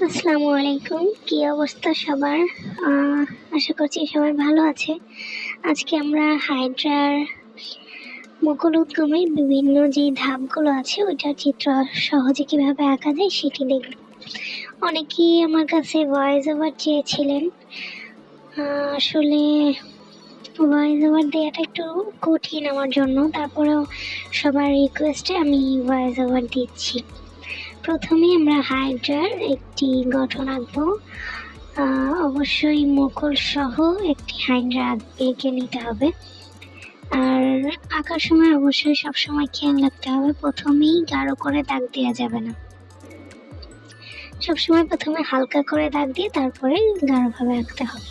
আসসালামু আলাইকুম কি অবস্থা সবার? আশা করছি সবাই ভালো আছে। আজকে আমরা হাইড্রার মুকুল উদ্গমের বিভিন্ন যে ধাপগুলো আছে, ওইটার চিত্র সহজে কীভাবে আঁকা যায় সেটি দেখব। অনেকেই আমার কাছে ভয়েস ওভার চেয়েছিলেন। আসলে ভয়েস ওভার দেওয়াটা একটু কঠিন আমার জন্য। তারপরেও সবার রিকোয়েস্টে আমি ভয়েস ওভার দিচ্ছি। প্রথমে আমরা হাইড্রার একটি গঠন আঁকবো। অবশ্যই মুকুল সহ একটি হাইড্রা এঁকে নিতে হবে। আর আঁকার সময় অবশ্যই সব সময় খেয়াল রাখতে হবে, প্রথমেই গাঢ় করে দাগ দেওয়া যাবে না। সবসময় প্রথমে হালকা করে দাগ দিয়ে তারপরে গাঢ়ভাবে আঁকতে হবে।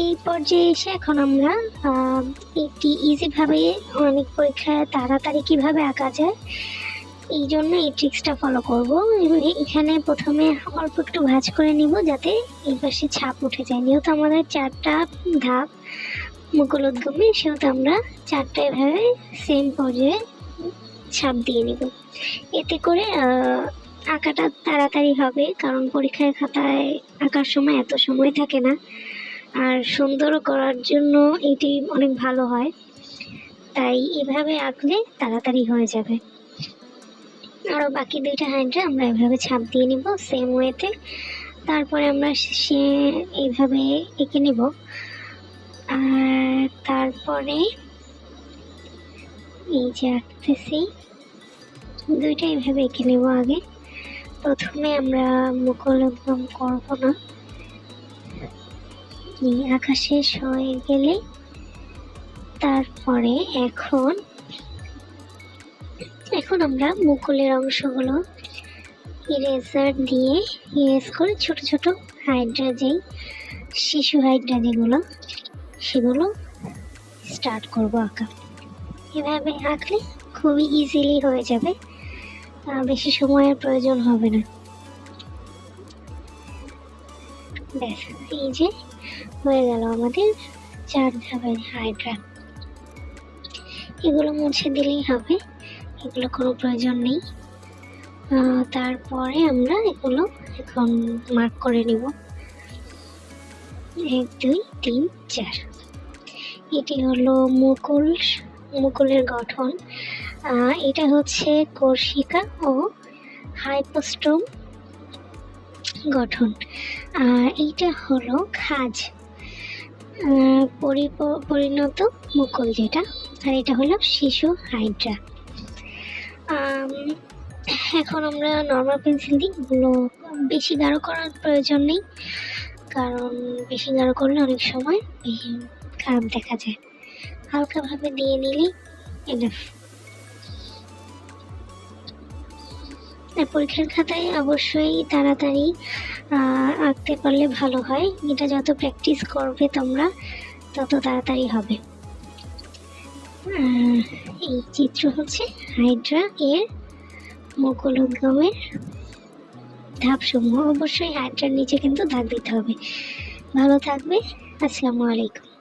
এই পর্যায়ে এসে এখন আমরা একটি ইজিভাবে অনেক পরীক্ষায় তাড়াতাড়ি কীভাবে আঁকা যায় এই জন্য এই ট্রিক্সটা ফলো করব। এবং এখানে প্রথমে অল্প একটু ভাঁজ করে নিব যাতে এই পাশে ছাপ উঠে যায়। যেহেতু আমাদের চারটা ধাপ মুকুল উদ্গমে সেহেতু আমরা চারটা এভাবে সেম পর্যায়ে ছাপ দিয়ে নিব। এতে করে আঁকাটা তাড়াতাড়ি হবে, কারণ পরীক্ষার খাতায় আঁকার সময় এত সময় থাকে না। আর সুন্দরও করার জন্য এটি অনেক ভালো হয়। তাই এভাবে আঁকলে তাড়াতাড়ি হয়ে যাবে। আরও বাকি দুইটা হ্যান্ডে আমরা এভাবে ছাপ দিয়ে নিব সেম ওয়েতে তারপরে আমরা সে এইভাবে এঁকে নিব। আর তারপরে এই যে আঁকতেছি, দুইটা এইভাবে এঁকে নেব আগে। প্রথমে আমরা মুকুল একদম করব না। আঁকা শেষ হয়ে গেলে তারপরে এখন এখন আমরা মুকুলের অংশগুলো ইরেজার দিয়ে ইরেজ করে ছোট ছোট হাইড্রা যেই শিশু হাইড্রা যেগুলো, সেগুলো স্টার্ট করব আঁকা। এভাবে আঁকলে খুবই ইজিলি হয়ে যাবে বেশি সময়ের প্রয়োজন হবে না। ব্যাস, এই যে হয়ে গেল আমাদের চার ধাপের হাইড্রা এগুলো মুছে দিলেই হবে। এগুলো কোনো প্রয়োজন নেই। তারপরে আমরা এগুলো এখন মার্ক করে নিব। এক, দুই, তিন, চার। এটি হলো মুকুল, মুকুলের গঠন। এটা হচ্ছে কোর্শিকা ও হাইপোস্টোম গঠন। আর এইটা হলো খাজ। পরিণত মুকুল যেটা। আর এটা হলো শিশু হাইড্রা। এখন আমরা নর্মাল পেন্সিল দিই, এগুলো বেশি গাঢ় করার প্রয়োজন নেই, কারণ বেশি গাঢ় করলে অনেক সময় খারাপ দেখা যায়। হালকাভাবে দিয়ে নিলেই এনাফ পরীক্ষার খাতায় অবশ্যই তাড়াতাড়ি আঁকতে পারলে ভালো হয়। এটা যত প্র্যাকটিস করবে তোমরা, তত তাড়াতাড়ি হবে। এই চিত্র হচ্ছে হাইড্রা এর মুকুল ধাপ ধাপসমূহ। অবশ্যই হাইড্রার নিচে কিন্তু ধাপ দিতে হবে। ভালো থাকবে। আসসালামু আলাইকুম।